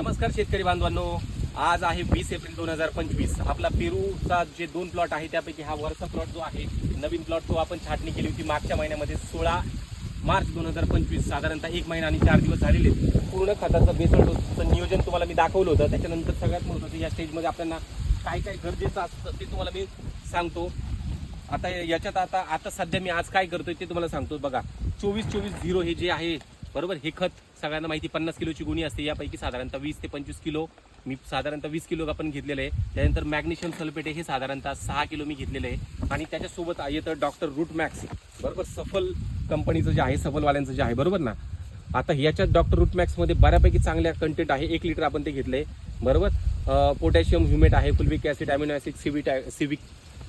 नमस्कार शेतकरी बांधवांनो. आज आहे वीस एप्रिल दोन हजार पंचवीस. आपला पेरूचा जे दोन प्लॉट आहे त्यापैकी हा वरचा प्लॉट जो आहे नवीन प्लॉट तो आपण छाटणी केली होती मागच्या महिन्यामध्ये सोळा मार्च दोन हजार पंचवीस. साधारणतः एक महिना आणि चार दिवस झालेले पूर्ण खताचं बेसळचं नियोजन तुम्हाला मी दाखवलं होतं. त्याच्यानंतर सगळ्यात महत्त्वाचं या स्टेजमध्ये आपल्याला काय काय गरजेचं असतं ते तुम्हाला मी सांगतो. आता याच्यात आता आता सध्या मी आज काय करतोय ते तुम्हाला सांगतो. बघा चोवीस चोवीस झिरो हे जे आहे बरोबर? हे खत सगळ्यांना माहिती पन्नास किलोची गुणी असते यापैकी साधारणतः वीस ते पंचवीस किलो. मी साधारणतः वीस किलो आपण घेतलेलं आहे. त्यानंतर मॅग्नेशियम सल्फेट हे साधारणतः सहा किलो मी घेतलेलं आहे. आणि त्याच्यासोबत येतं डॉक्टर रूट मॅक्स. बरोबर? सफल कंपनीचं जे आहे सफलवाल्यांचं जे आहे बरोबर ना? आता ह्याच्यात डॉक्टर रूट मॅक्समध्ये बऱ्यापैकी चांगल्या कंटेंट आहे. एक लिटर आपण ते घेतले बरोबर? पोटॅशियम ह्युमेट आहे फुलविक ॲसिड अॅमिनो ॲसिड सिविट सिविक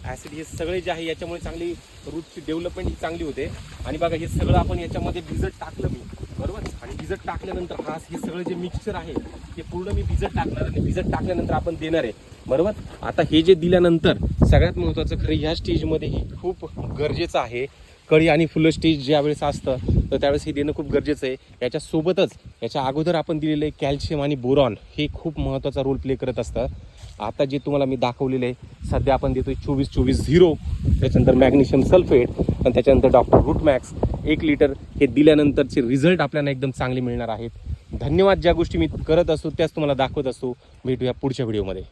ॲसिड हे सगळे जे आहे याच्यामुळे चांगली रूटची डेव्हलपमेंट ही चांगली होते. आणि बघा हे सगळं आपण याच्यामध्ये भिजत टाकलं मी. बरोबर? आणि भिजत टाकल्यानंतर हा हे सगळं जे मिक्सचर आहे ते पूर्ण मी भिजत टाकणार आणि भिजत टाकल्यानंतर आपण देणार आहे. बरोबर? आता हे जे दिल्यानंतर सगळ्यात महत्त्वाचं खरं ह्या स्टेजमध्ये हे खूप गरजेचं आहे. कळी आणि फुलं स्टेज ज्यावेळेस असतं तर त्यावेळेस हे देणं खूप गरजेचं आहे. याच्यासोबतच याच्या अगोदर आपण दिलेलं आहे कॅल्शियम आणि बोरॉन हे खूप महत्त्वाचा रोल प्ले करत असतं. आता जे तुम्हाला मी दाखवलेलं आहे सध्या आपण देतोय चोवीस चोवीस झिरो. त्याच्यानंतर मॅग्नेशियम सल्फेट आणि त्याच्यानंतर डॉक्टर रूटमॅक्स एक लिटर हे दिल्यानंतरचे रिझल्ट आपल्याला एकदम चांगले मिळणार आहेत. धन्यवाद ज्या गोष्टी मी करत असतो त्याच तुम्हाला दाखवत असतो. भेटूया पुढच्या व्हिडिओमध्ये.